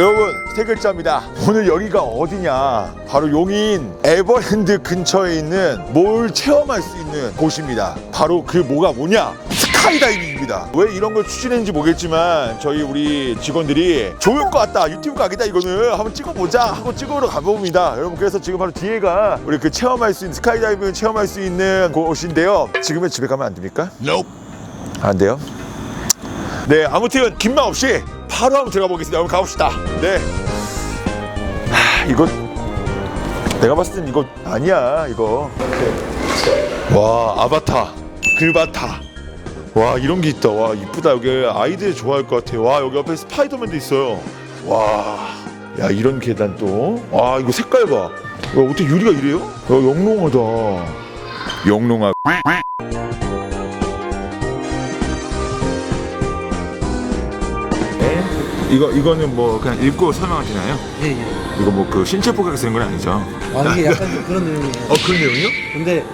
여러분 세 글자입니다. 오늘 여기가 어디냐? 바로 용인 에버랜드 근처에 있는 뭘 체험할 수 있는 곳입니다. 바로 그 뭐가 뭐냐? 스카이다이빙입니다. 왜 이런 걸 추진했는지 모르겠지만 저희 우리 직원들이 좋을 것 같다. 유튜브 각이다 이거는 한번 찍어보자 하고 찍으러 가봅니다. 여러분 그래서 지금 바로 뒤에가 우리 그 체험할 수 있는 스카이다이빙 체험할 수 있는 곳인데요. 지금은 집에 가면 안 됩니까? 안 돼요? 네, 아무튼 긴 말 없이 바로 한번 들어가 보겠습니다. 여러분 가봅시다. 네. 하, 이거 내가 봤을 땐 이거 아니야, 이거. 와, 아바타, 글바타. 와, 이런 게 있다. 와, 이쁘다. 여기 아이들 좋아할 것 같아. 와, 여기 옆에 스파이더맨도 있어요. 와, 야, 이런 계단 또. 와, 이거 색깔 봐. 와, 어떻게 유리가 이래요? 야, 영롱하다. 영롱하. 네. 이거 이거는 뭐 그냥 읽고 설명하시나요? 예, 예. 이거 뭐 그 신체 포격 쓰는 건 아니죠? 아, 이게 약간 좀 그런 내용이에요. 어 그런 내용이요? 근데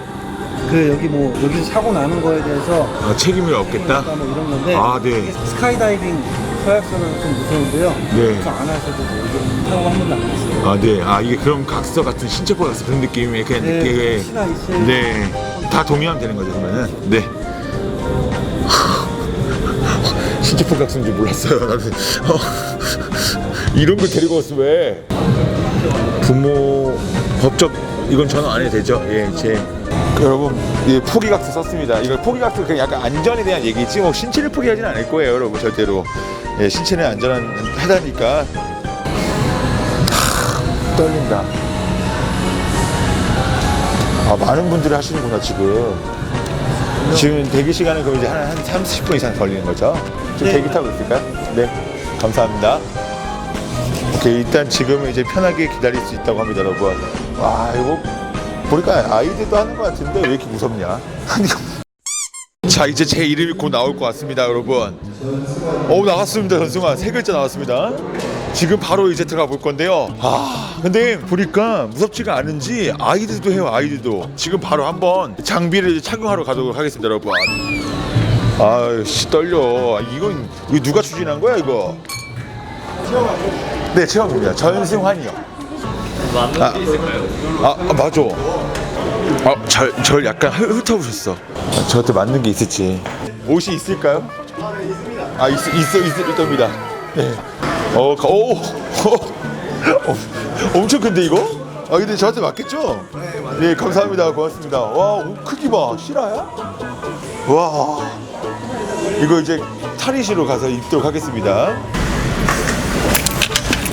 그 여기 뭐 여기서 사고 나는 거에 대해서 아, 책임을 없겠다. 뭐 이런 건데 아, 네. 이게 스카이다이빙 서약서는 좀 무서운데요. 네. 그래서 안 하셔도 돼요. 이게 타고 한 번도 안 했어요. 아 네. 아 이게 그럼 각서 같은 신체 포격 그런 느낌의 그냥 네, 느낌의 혹시나 있을 네. 다 동의하면 되는 거죠 그러면은. 네. 포격 쓰는 줄 몰랐어요. 어, 이런 걸 데리고 왔으면 왜? 부모 법적 이건 전화 안 해도 되죠? 예, 제 여러분 예, 포기각서 썼습니다. 이거 포기각서 그냥 약간 안전에 대한 얘기지 뭐 신체를 포기하진 않을 거예요, 여러분 절대로. 예, 신체는 안전한 하다니까. 하, 떨린다. 아 많은 분들이 하시는구나 지금. 지금 대기 시간은 그럼 이제 한, 한 30분 이상 걸리는 거죠? 지금 네. 대기 타고 있을까요? 네, 감사합니다. 오케이 일단 지금은 이제 편하게 기다릴 수 있다고 합니다 여러분 와 이거 보니까 아이들도 하는 것 같은데 왜 이렇게 무섭냐 자 이제 제 이름이 곧 나올 것 같습니다 여러분 어 나왔습니다 전승아 세 글자 나왔습니다 지금 바로 이제 들어가 볼 건데요 아 근데 보니까 무섭지가 않은지 아이들도 해요 아이들도 지금 바로 한번 장비를 착용하러 가도록 하겠습니다 여러분 아씨 떨려 이건 이거 누가 추진한 거야 이거 네, 체험입니다. 전승환이요. 맞는 게 있을까요? 아, 아 맞아. 아, 절, 절 약간 흩- 흩어보셨어. 아, 저한테 맞는 게 있을지. 옷이 있을까요? 아, 있, 있어, 있을 겁니다. 네. 어, 가- 오, 어, 엄청 큰데 이거? 아, 근데 저한테 맞겠죠? 네, 감사합니다. 고맙습니다. 와, 옷 크기 봐. 실화야? 와, 이거 이제 탈의실로 가서 입도록 하겠습니다.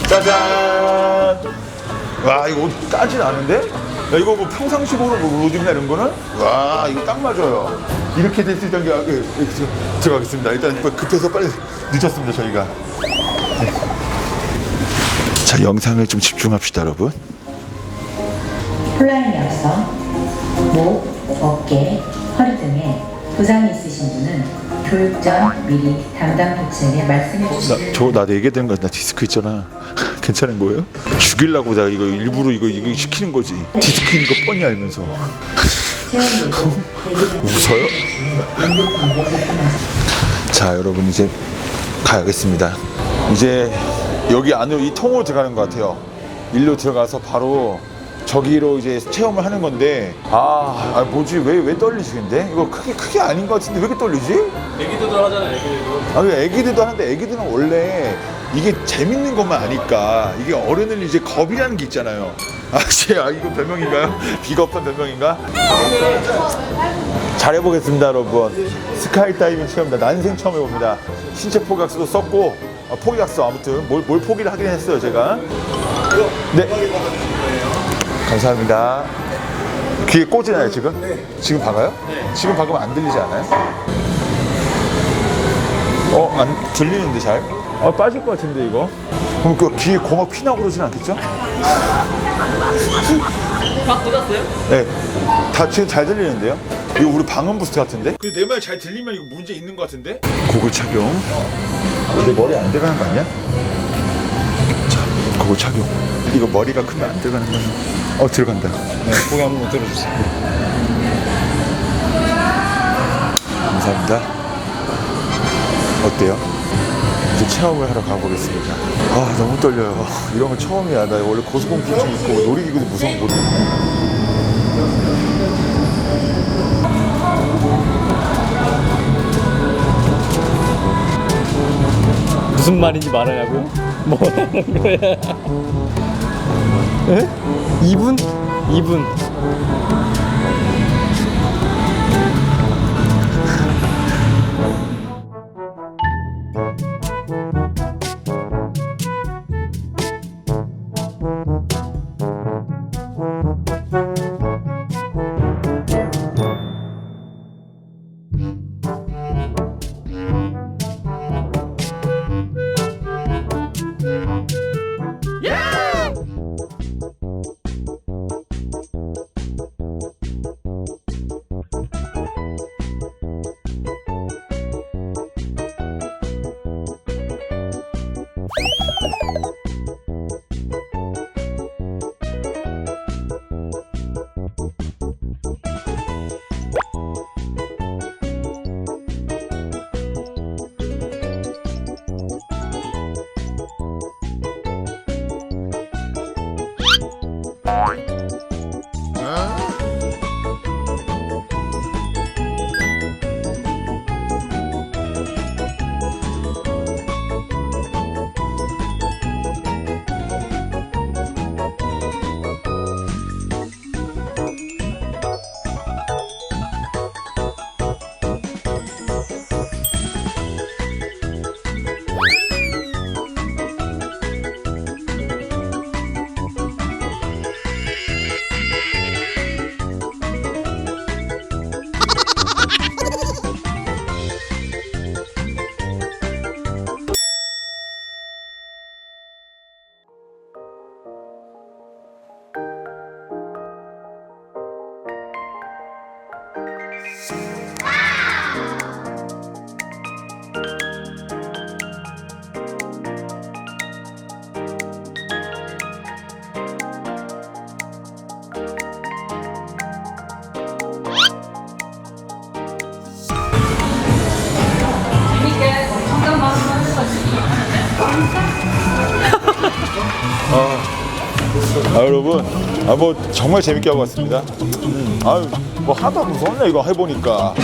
짜잔! 와, 이거 옷 까진 않은데? 야, 이거 뭐 평상시 보는 뭐 로딩이나 이런 거는? 와, 이거 딱 맞아요. 이렇게 됐을 때는 그, 그, 그, 들어가겠습니다. 일단 뭐 급해서 빨리 늦었습니다, 저희가. 네. 자, 영상을 좀 집중합시다, 여러분. 혼란의 약성, 목, 어깨, 허리 등에 부상이 있으신 분은 교육 전 미리 담당 코치에게 말씀해 나, 주시길 저 나도 얘기했던 거나 디스크 있잖아. 괜찮은 거예요? 죽이려고 내가 이거 일부러 이거 이거 시키는 거지. 디스크인 거 뻔히 알면서. 웃어요? 자 여러분 이제 가야겠습니다 이제 여기 안으로 이 통으로 들어가는 것 같아요 일로 들어가서 바로 저기로 이제 체험을 하는 건데 아, 아 뭐지 왜 왜 떨리지 근데 이거 크게 크게 아닌 것 같은데 왜 이렇게 떨리지? 애기들도 하잖아요, 애기들도. 아니 애기들도 하는데 애기들은 원래 이게 재밌는 것만 아니까 이게 어른은 이제 겁이라는 게 있잖아요 아씨 아 이거 별명인가요? 비겁한 별명인가? 잘해보겠습니다 여러분 스카이 다이빙 체험입니다 난생 처음 해봅니다 신체 포기학서도 썼고 아, 포기학서 아무튼 뭘, 뭘 포기를 하긴 했어요 제가 네 감사합니다 귀에 꽂으나요 지금? 지금 박아요? 지금 박으면 안 들리지 않아요? 어, 안 들리는데 잘? 어, 빠질 것 같은데 이거? 그럼 그 귀에 고막 피나고 그러진 않겠죠? 다 꽂았어요? 네, 다 지금 잘 들리는데요? 이거 우리 방음 부스트 같은데? 근데 내 말 잘 들리면 이거 문제 있는 것 같은데? 고글 착용. 내 머리 안 들어가는 거 아니야? 자, 고글 착용. 이거 머리가 크면 안 들어가는 거야. 어, 들어간다. 네, 고개 한번 들어주세요. 감사합니다. 어때요? 이제 체험을 하러 가보겠습니다. 아 너무 떨려요. 이런 건 처음이야. 나 원래 고소공포증 있고 놀이기구도 무서운 거 무슨 말인지 말하냐고요? 뭐 하는 거야? 에? 2분? 2분. 여러분, 아 뭐 정말 재밌게 하고 왔습니다. 음, 아유 뭐안 무서웠네 이거 해보니까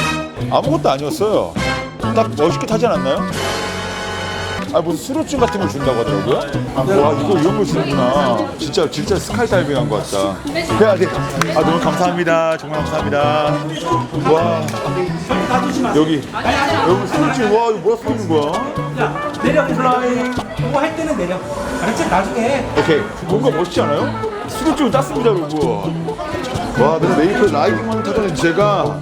아무것도 아니었어요. 딱 멋있게 타지 않았나요? 아 무슨 수료증 같은 걸 준다고 하더라고요. 와 이거 이런 걸 주는구나. 진짜 진짜 스카이 다이빙 한 것 같다. 네, 네. 아 너무 감사합니다. 정말 감사합니다. 와 여기 여기 수료증 와 이거 써 있는 거야? 내려 플라잉. 그거 할 때는 내려. 알았지? 나중에. 오케이 뭔가 멋있지 않아요? 수료증을 땄습니다 여러분 와 내가 메이플 라이딩만 타던 제가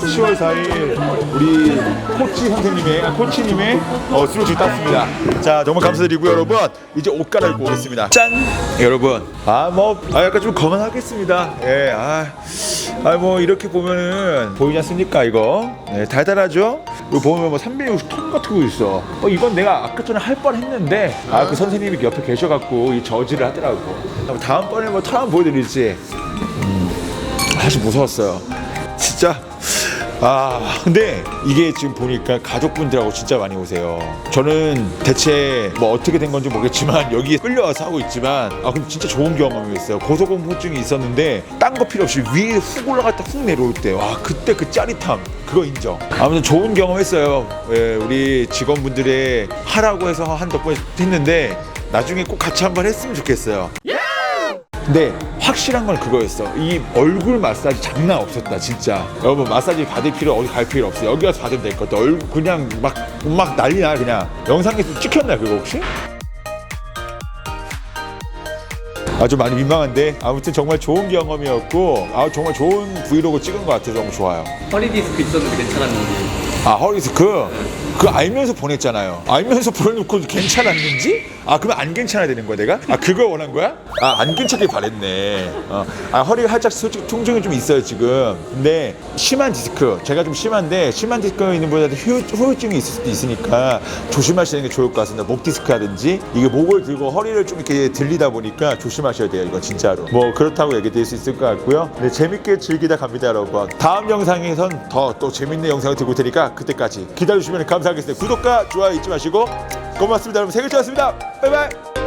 10월 4일 우리 코치 선생님의 아, 코치님의 어, 수료증 땄습니다. 자 정말 감사드리고요 여러분. 이제 옷 갈아입고 오겠습니다. 짠! 여러분 아 뭐 아, 약간 좀 거만하겠습니다. 예 아 뭐 이렇게 보면은 보이지 않습니까 이거 네, 달달하죠 이거 보면 뭐 360톤 같은 거 있어 어 이건 내가 아까 전에 할 뻔 했는데 아 그 선생님이 옆에 계셔갖고 이 저지를 하더라고 다음번에 뭐털 한번 보여드릴지 사실 무서웠어요. 진짜. 아, 근데 이게 지금 보니까 가족분들하고 진짜 많이 오세요. 저는 대체 뭐 어떻게 된 건지 모르겠지만 여기에 끌려와서 하고 있지만 아, 근데 진짜 좋은 경험이었어요. 고소공포증이 있었는데 딴 거 필요 없이 위에 훅 올라갔다 훅 내려올 때 와, 그때 그 짜릿함 그거 인정. 아무튼 좋은 경험했어요. 예, 우리 직원분들의 하라고 해서 한 덕분에 했는데 나중에 꼭 같이 한번 했으면 좋겠어요. 근데 확실한 건 그거였어. 이 얼굴 마사지 장난 없었다, 진짜. 여러분 마사지 받을 필요 어디 갈 필요 없어. 여기 가서 받으면 될 것 같아. 얼굴 그냥 막 막 난리 나 그냥. 영상에서 찍혔나 그거 혹시? 아주 많이 민망한데 아무튼 정말 좋은 경험이었고 아 정말 좋은 브이로그 찍은 것 같아서 너무 좋아요. 허리 디스크 있었는데 괜찮았는지. 아 허리 디스크 그 알면서 보냈잖아요. 알면서 보내놓고 괜찮았는지? 아 그러면 안 괜찮아야 되는 거야 내가? 아 그걸 원한 거야? 아 안 괜찮게 바랬네. 어. 아 허리가 살짝 솔직히 통증이 좀 있어요 지금. 근데 심한 디스크 제가 좀 심한데 심한 디스크 있는 분들한테 휴, 후유증이 있을 수도 있으니까 조심하시는 게 좋을 것 같습니다. 목 디스크라든지 이게 목을 들고 허리를 좀 이렇게 들리다 보니까 조심하셔야 돼요. 이건 진짜로. 뭐 그렇다고 얘기 드릴 수 있을 것 같고요. 네 재밌게 즐기다 갑니다 여러분. 다음 영상에선 더 또 재밌는 영상을 들고 올 테니까 그때까지 기다려주시면 감사 하겠습니다. 구독과 좋아요 잊지 마시고 고맙습니다. 여러분 생일 축하했습니다. 바이바이